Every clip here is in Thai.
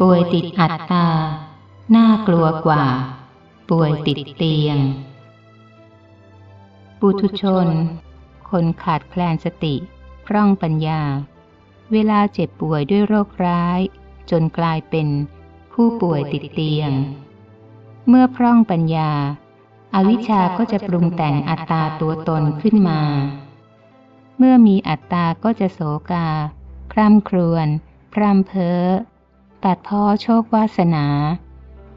ป่วยติดอัตตา น่ากลัวกว่า ป่วยติดเตียง ปุถุชน คนขาดแคลนสติ พร่องปัญญา เวลาเจ็บป่วยด้วยโรคร้าย จนกลายเป็นผู้ป่วยติดเตียง เมื่อพร่องปัญญาอาวิชชาก็จะปรุงแต่งอัตตาตัวตนขึ้นมา เมื่อมีอัตตาก็จะโศกา คร่ำครวญ พร่ำเพ้อ ตัดพ้อโชควาสนา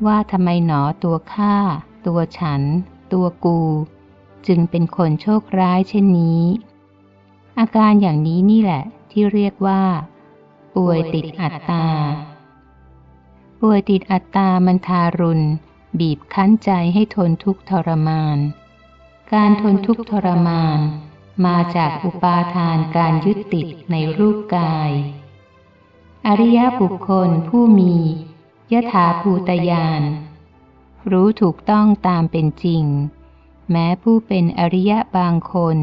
ว่าทำไมหนอตัวข้าตัวฉัน ตัวกู จึงเป็นคนโชคร้ายเช่นนี้ อาการอย่างนี้นี่แหละที่เรียกว่า ป่วยติดอัตตา ป่วยติดอัตตามันทารุณ บีบคั้นใจให้ทนทุกข์ทรมาน การทนทุกข์ทรมาน มาจากอุปาทานการยึดติดในรูปกาย อริยบุคคลผู้มียถาภูตยาน รู้ถูกต้องตามเป็นจริง แม้ผู้เป็นอริยะบางคน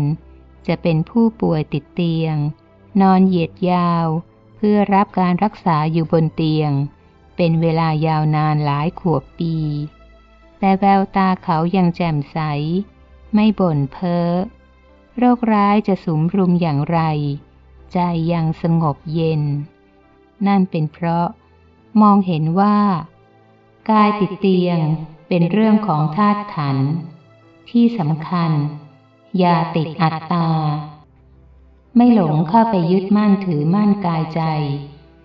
จะเป็นผู้ป่วยติดเตียง นอนเหยียดยาว เพื่อรับการรักษาอยู่บนเตียง เป็นเวลายาวนานหลายขวบปี แต่แววตาเขายังแจ่มใส ไม่บ่นเพ้อโรคร้ายจะสุมรุมอย่างไร ใจยังสงบเย็น นั่นเป็นเพราะ มองเห็นว่า กายติดเตียงเป็นเรื่องของธาตุขันธ์ที่สำคัญ อย่าติดอัตตา ไม่หลงเข้าไปยึดมั่นถือมั่นกายใจ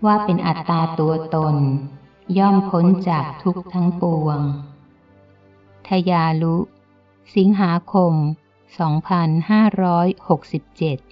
ว่าเป็นอัตตาตัวตน ย่อมพ้นจากทุกทั้งปวง ทยาลุ สิงหาคม 2567